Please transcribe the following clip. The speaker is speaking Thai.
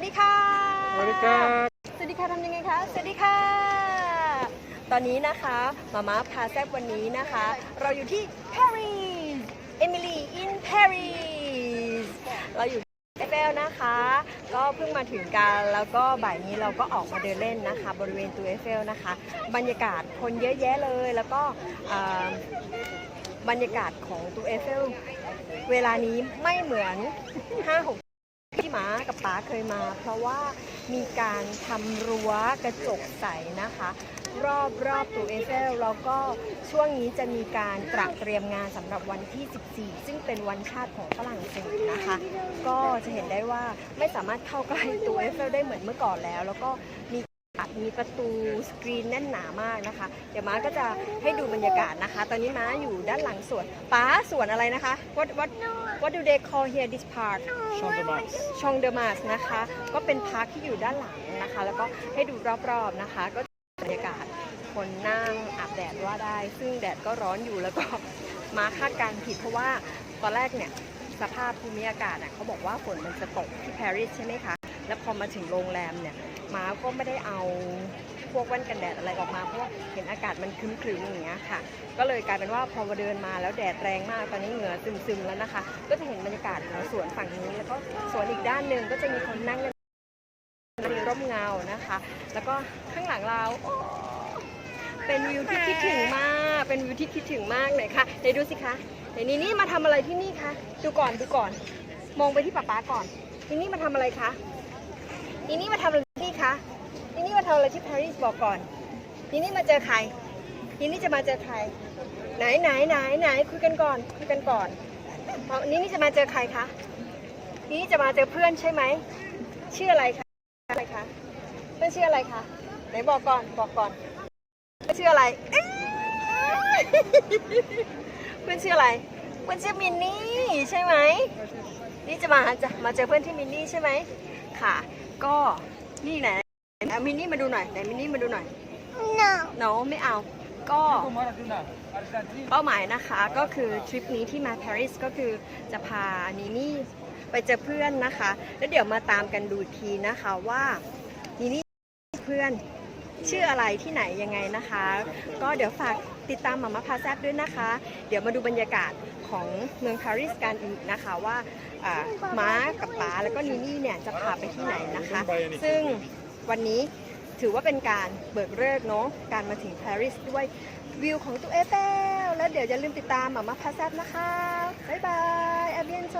วัสดีค่ะสวัสดีครับ สวัสดีค่ะทำยังไงคะ สวัสดีค่ะ ตอนนี้นะคะมาม่าพาแซบวันนี้นะคะ เราอยู่ที่ปารีสเอมิลีอินปารีสเราอยู่เอเฟลนะคะ ก็เพิ่งมาถึงกันแล้วก็บ่ายนี้เราก็ออกมาเดินเล่นนะคะ บริเวณตัวเอเฟลนะคะ บรรยากาศคนเยอะแยะเลยแล้วก็อ่าบรรยากาศของตัวเอเฟลเวลานี้ไม่เหมือน 5-6ที่ หมากับป๋าเคยมา เพราะว่ามีการทำรั้วกระจกใสนะคะ รอบรอบตัวเอเฟลแล้วก็ช่วงนี้จะมีการตระเตรียมงานสำหรับวันที่ 14 ซึ่งเป็นวันชาติของฝรั่งเศสนะคะ ก็จะเห็นได้ว่าไม่สามารถเข้าใกล้ตัวเอเฟลได้เหมือนเมื่อก่อนแล้ว แล้วก็มี มีประตูสกรีนแน่นหนามากนะคะ เดี๋ยวม้าก็จะให้ดูบรรยากาศนะคะ ตอนนี้ม้าอยู่ด้านหลังสวนป๋าสวนอะไรนะคะ what what what do they call here this park ชอนเดมัสชองเดอมาสนะคะ ก็เป็นพาร์คที่อยู่ด้านหลังนะคะ แล้วก็ให้ดูรอบๆนะคะ ก็บรรยากาศคนนั่งอาบแดดว่าได้ ซึ่งแดดก็ร้อนอยู่แล้วก็มาคาดการณ์ผิดเพราะว่าตอนแรกเนี่ยสภาพภูมิอากาศน่ะเขาบอกว่าฝนมันจะตกที่ปารีสใช่ไหมคะ แล้วพอมาถึงโรงแรมเนี่ย มาก็ไม่ได้เอาพวกแว่นกันแดดอะไรออกมาเพราะว่าเห็นอากาศมันครึ้มๆอย่างเงี้ยค่ะ ก็เลยกลายเป็นว่าพอมาเดินมาแล้วแดดแรงมากตอนนี้เหงื่อซึมๆแล้วนะคะ ก็จะเห็นบรรยากาศของสวนฝั่งนี้แล้วก็สวนอีกด้านหนึ่งก็จะมีคนนั่งกันมีร่มเงานะคะ แล้วก็ข้างหลังเราเป็นวิวที่คิดถึงมาก เป็นวิวที่คิดถึงมากเลยค่ะไหนดูสิคะไหนนี่นี่มาทำอะไรที่นี่คะดูก่อนดูก่อน มองไปที่ป๊าป๊าก่อนนี่นี่มาทำอะไรคะนี่นี่มาทำอะไร คะนี่นี่มาทำอะไรที่ปารีสบอกก่อนนี่นี่มาเจอใครนี่นี่จะมาเจอใคร ไหนไหนไหนไหนคุยกันก่อนคุยกันก่อนเอานี่นี่จะมาเจอใครคะนี่จะมาเจอเพื่อนใช่ไหมชื่ออะไรคะอะไรคะเพื่อนชื่ออะไรคะไหนบอกก่อนบอกก่อนเพื่อนชื่ออะไรเอ้ยเพื่อนชื่ออะไรเพื่อนชื่อมินนี่ใช่ไหมนี่จะมาจะมาเจอเพื่อนที่มินนี่ใช่ไหมค่ะ ก็ นี่ไหนเอามินนี่มาดูหน่อยไหนมินนี่มาดูหน่อย No. no ไม่เอา ก็มาราดูนาอาร์เจนตินาเป้าหมายนะคะก็คือทริปนี้ที่มาปารีสก็คือจะพานีนี่ไปเจอเพื่อนนะคะ แล้วเดี๋ยวมาตามกันดูอีกทีนะคะว่านีนี่เพื่อน ชื่ออะไรที่ไหนยังไงนะคะ ก็เดี๋ยวฝากติดตามหมามาพาแซบด้วยนะคะ เดี๋ยวมาดูบรรยากาศของเมืองปารีสกันอีกนะคะว่าม้ากับป๋าแล้วก็นีนี่เนี่ยจะพาไปที่ไหนนะคะ ซึ่งวันนี้ถือว่าเป็นการเบิกเลิกเนาะการมาถึงปารีสด้วยวิวของตัวเอเฟลแล้วเดี๋ยวอย่าลืมติดตามหมามาพาแซบนะคะ บ๊ายบายอาเบียนโซ